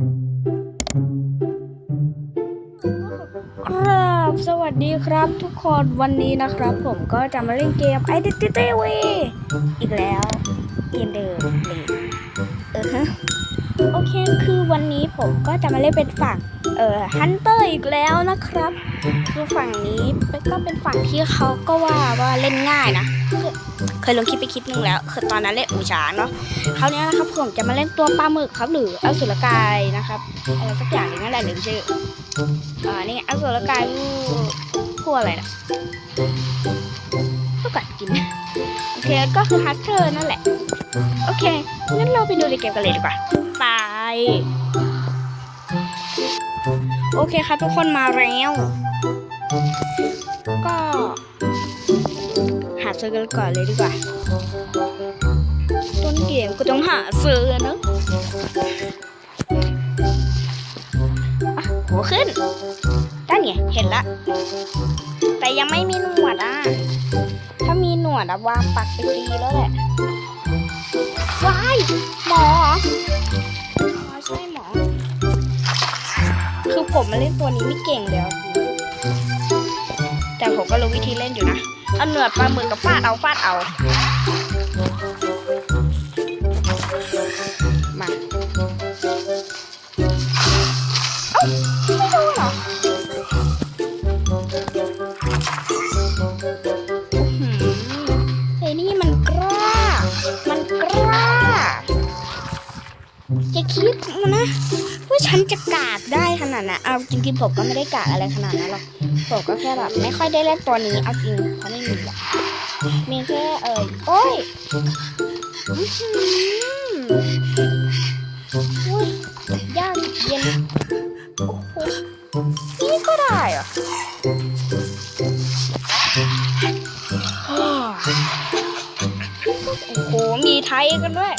ครับสวัสดีครับทุกคนวันนี้นะครับ ผมก็จะมาเล่นเกม Identity w อีกแล้วอินเดอร์เลยเออฮะโอเคคือวันนี้ผมก็จะมาเล่นเป็นฝั่งเอ่อฮันเตอร์อีกแล้วนะครับ คือฝั่งนี้ก็เป็นฝั่งที่เขาก็ว่าว่าเล่นง่ายนะ เคยลงคลิปไปคลิปหนึงแล้วคือตอนนั้นเล่นอูช้างเนาะคราวนี้นะครับผมจะมาเล่นตัวปลาหมึกครับ หรืออสุรกายนะครับอะไรสักอย่างหนึงนั่นแหละลืมชื่ออ่านี่อสุรกายลูกพวกอะไรนะพวกกัดกินโอเคก็คือฮัสเตอร์นั่นแหละ โอเคงั้นเราไปดูในเกมกันเลยดีกว่าไปโอเคครับทุกคนมาแล้วก็ หาซื้อกันก่อนเลยดีกว่า ต้นเกมก็ต้องหาซื้อเนอะอะหัวขึ้นได้ไงเห็นละ แต่ยังไม่มีหนวดอะ ถ้ามีหนวดอะวางปักไปตีแล้วแหละว้ายหมอหรอใช่หมอ คือผมมาเล่นตัวนี้ไม่เก่งเลยเอาจริงแต่ผมก็รู้วิธีเล่นอยู่นะ เอาหนวดปลาหมึกกับฟาดเอาฟาดเอามาเอ้าไม่รู้เหรออื้อหือไอ้นี่มันกล้า มันกล้าจะคิดนะว่าฉันจะกากได้ขนาดนั้นเอาจริงๆผมก็ไม่ได้กากอะไรขนาดนั้นหรอก ผมก็แค่แบบไม่ค่อยได้เล่นตัวนี้เอาจริงเพราะไม่มีอกมีแค่เอ่ยโอ้ยอุ้ยยากเย็นโอ้โหนี่ก็ได้เหรอโอ้โหมีไทยกันด้วย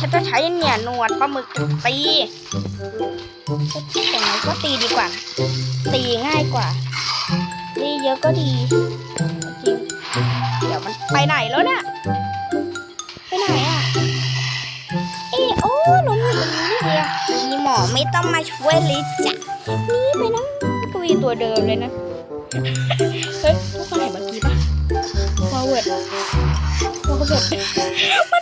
ฉันจะใช้เนี่ยหนวดปลาหมึกตีแต่ไหนก็ตีดีกว่า ตีง่ายกว่า ตีเยอะก็ดี จริง เดี๋ยวมันไปไหนแล้วเนี่ย ไปไหนอะ เอะโอ้หนูอยู่ตรงนี้นี่เองมีหมอไม่ต้องมาช่วยเลยจ้ะ นี่ไปนั่งกวีตัวเดิมเลยนะ เฮ้ยทุกคนเห็นเมื่อกี้ปะ forward forward มันมั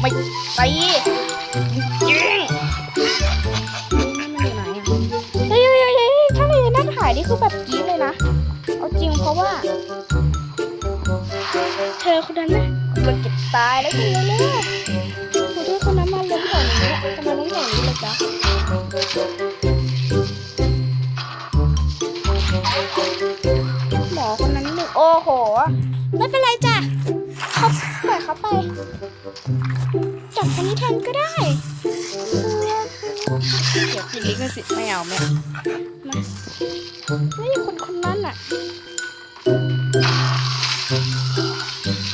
ไม่ตีจริงนี่มันอยู่ไหนอะเฮ้ยเฮ้ยเฮ้ยเฮ้ยถ้าเลยนั่นหายนี่คือแบบกรี๊ดเลยนะ เอาจริงเพราะว่า เธอคนนั้นนะมันเก็บตายแล้วจริงเลยเนี่ยโอ้ด้วยคนนั้นมาล้มแถวนี้อะจะมาล้มแถวนี้เลยจ้ะห จับคนนี้แทนก็ได้เดี๋ยวพี่ลิขสิทธิ์ไม่เอาไม่มาไม่ใช่คนคนนั้นอะ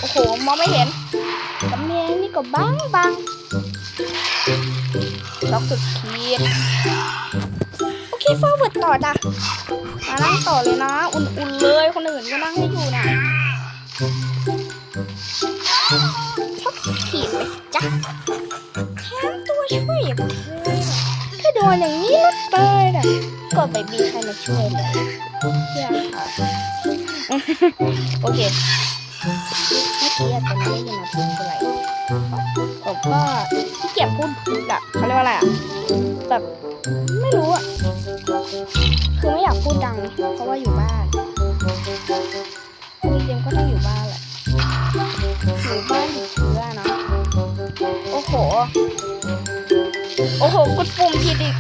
โอ้โห มองไม่เห็นกำแพงนี่ก็บังบังล็อกสุดขีดโอเคฟอร์เวิร์ดต่อจ้ะมานั่งต่อเลยนะ อุ่นๆเลย คนอื่นก็นั่งให้อยู่นะ จ้ะแถมตัวช่วยอย่างเธอถ้าโดนอย่างนี้แล้วเตยน่ะก็ไปมีใครมาช่วยเลยเชื่อค่ะโอเคเมื่อกี้อาจจะไม่ได้ยินนะพูดอะไรผมก็ขี้เกียจพูดแบบเขาเรียกว่าอะไรอะแบบไม่รู้อะคือไม่อยากพูดดัง เพราะว่าอยู่บ้าน โอ้โห กดปุ่มผิดอีก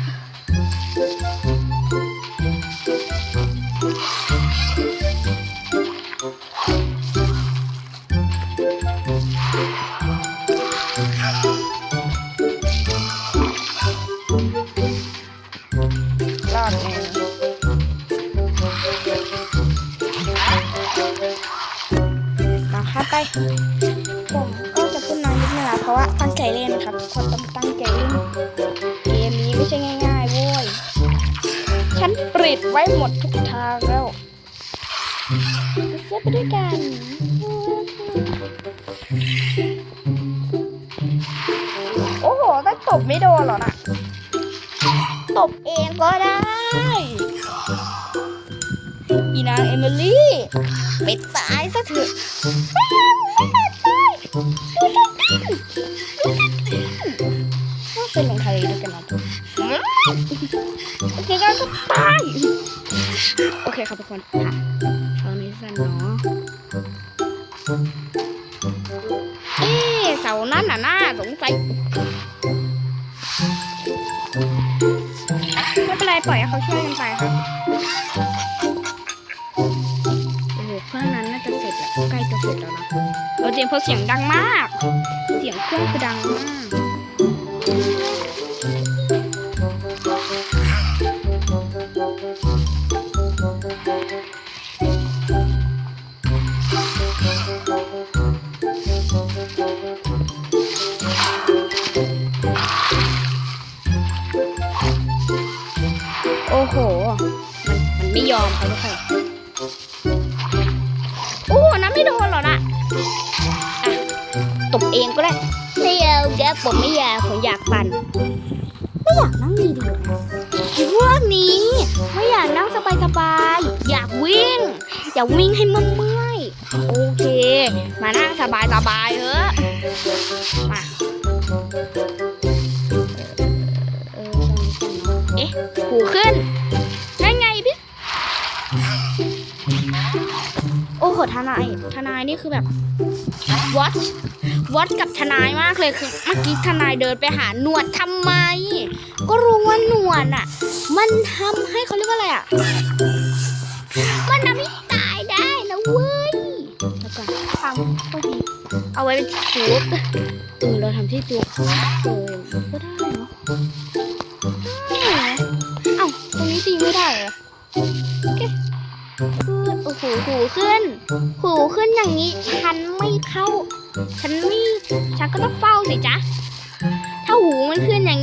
รอบหนึ่งมาครับไป ปิดไว้หมดทุกทางแล้วเสื้อไปด้วยกันโอ้โหถ้าตบไม่โดนหรอนะตบเองก็ได้ อีนางเอมิลี่ปิดสายซะเถอะ ครับทุกคนค่ะฟังนี้สั้นเนาะเอ๊ะเสานั่นน่ะน่าสงสัยไม่เป็นไรปล่อยให้เขาช่วยกันไปครับโอ้โหเครื่องนั้นน่าจะเสร็จแล้วใกล้จะเสร็จแล้วนะเราเจมส์เพราะเสียงดังมาก เสียงเครื่องคือดังมาก ไม่โดนหรอกนะอะตบเองก็ได้ไม่เอาแกผมไม่อยากผมอยากปั่นไม่อยากนั่งดีดีพวกนี้ไม่อยากนั่งสบายสบายๆอยากวิ่ง อยากวิ่งให้เมื่อยโอเค มานั่งสบายสบายๆเถอะมาเออเออเอ๊ะหูขึ้น โอ้โหทนาย ทนายนี่คือแบบวัดวัดกับทนายมากเลยคือเมื่อกี้ทนายเดินไปหาหนวดทำไม ก็รู้ว่าหนวดอะ มันทำให้เขาเรียกว่าอะไรอะ มันทำให้ตายได้นะเว้ยแล้วก็ทำต้องมีเอาไว้เป็นที่จุ๊บเออเราทำที่จุ๊บเออก็ได้เนาะได้เหรอเอ้าตรงนี้ตีไม่ได้เหรอ ขึ้นโอ้โหหูขึ้น หูขึ้นอย่างนี้ ฉันไม่เข้า ฉันไม่ ฉันก็ต้องเฝ้าสิจ๊ะ ถ้าหูมันขึ้นอย่าง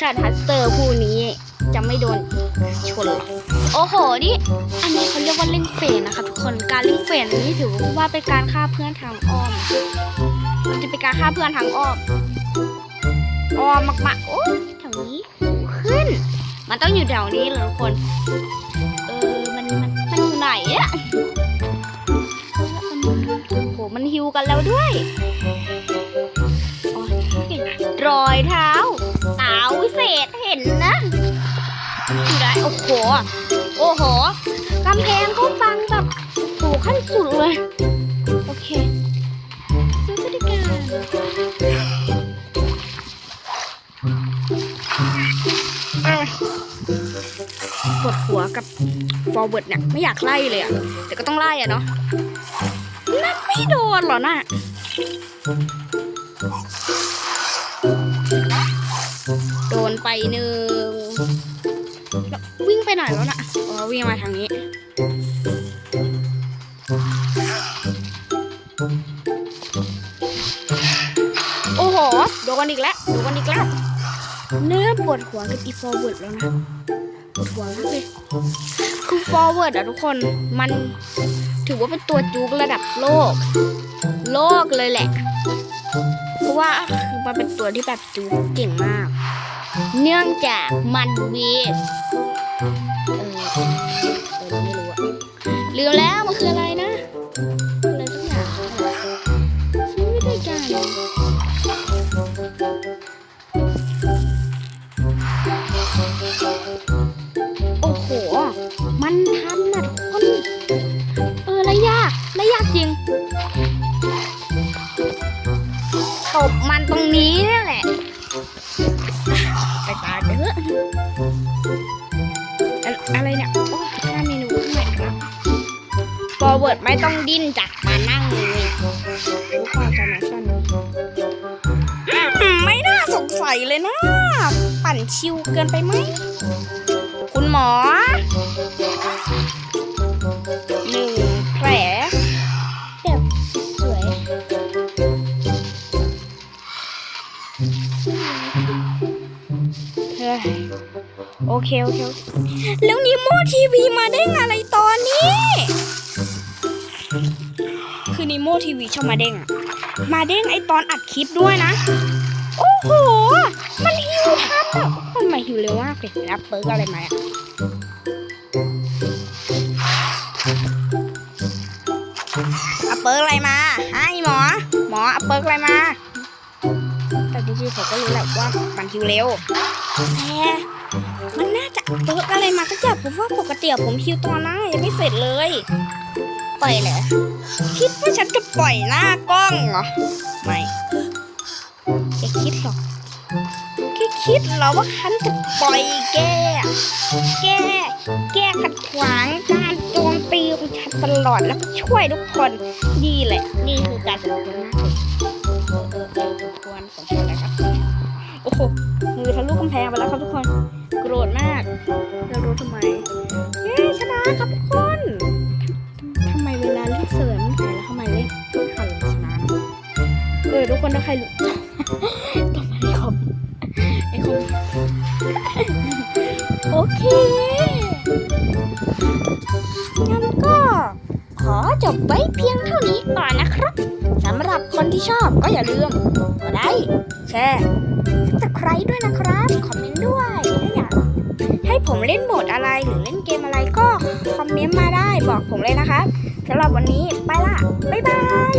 ถ้าทัสเตอร์ผู้นี้จะไม่โดนชนหรอกโอ้โห นี่ อันนี้เขาเรียกว่าเล่นเฟนนะคะทุกคน การเล่นเฟนนี้ถือว่าเป็นการฆ่าเพื่อนทางอ้อม มันจะเป็นการฆ่าเพื่อนทางอ้อม อ้อมมากๆ โอ้แถวนี้ขึ้น มันต้องอยู่แถวนี้เหรอทุกคน เออ มัน มัน มันอยู่ไหนอะโอ้โหมันฮิวกันแล้วด้วยโอ้ยรอยเท้า โอ้โห โอ้โหกำแพงเขาบังแบบโหขั้นสุดเลย โอเคซื้อบริการปวดหัวกับ forward เนี่ยไม่อยากไล่เลยอะแต่ก็ต้องไล่อะเนาะนั่นไม่โดนหรอน่ะโดนไปหนึ่ง วิ่งมาทางนี้ โอ้โห โดนอีกแล้ว โดนอีกแล้ว เนื้อปวดหัวกับอีฟอร์เวิร์ดแล้วนะ ปวดหัวมากเลย คือฟอร์เวิร์ดอะทุกคน มันถือว่าเป็นตัวจุกระดับโลก โลกเลยแหละ เพราะว่าคือมันเป็นตัวที่แบบจุกเก่งมาก เนื่องจากมันวีเออ เออไม่รู้อะลืมแล้วมันคืออะไรนะอะไรสักอย่างฉันไม่ได้การโอ้โห มันทันนะทุกคนเออและยากและยากจริงตบมันตรงนี้นี่แหละ ไปตายไปเถอ ไม่ต้องดิ้นจ้ะมานั่งเลยรู้ความสมัยสั้นอืมไม่น่าสงสัยเลยนะ ปั่นชิวเกินไปไหม คุณหมอหนึ่งแผลแบบสวยเฮ้ยโอเคโอเค โอเค แล้วนิโมทีวีมาได้ไง ทีวีชอบมาเด้งอะมาเด้งไอตอนอัดคลิปด้วยนะ โอ้โห มันหิวทันอะมันมาหิวเร็วมากเลยรับเปิร์กอะไรมาอะเอาเปิร์กอะไรมาให้หมอ หมอเอาเปิร์กอะไรมา แต่จริงๆผมก็รู้แหละว่ามันหิวเร็วแต่มันน่าจะเอาเปิร์กอะไรมาสักอย่างผมว่าปกติผมหิวตอนหน้ายังไม่เสร็จเลย ปล่อยเลยคิดว่าฉันจะปล่อยหน้ากล้องเหรอ ไม่อย่าคิดหรอกแค่คิดเหรอว่าฉันจะปล่อยแก แก แกขัดขวางการโจมตีของฉันตลอดแล้วก็ช่วยทุกคนนี่แหละ นี่คือการสนับสนุนหน้าเลยเออเออเออสมควรสมควรแล้วครับ โอ้โห มือทะลุกำแพงไปแล้วครับทุกคน โกรธมาก งั้นก็ ขอจบไว้เพียงเท่านี้ก่อนนะครับสำหรับคนที่ชอบก็อย่าลืมกดไลค์แชร์สับสไครด้วยนะครับ คอมเมนต์ด้วยถ้าอยากให้ผมเล่นโหมดอะไรหรือเล่นเกมอะไรก็คอมเมนต์มาได้บอกผมเลยนะครับสำหรับวันนี้ไปละ บ๊ายบาย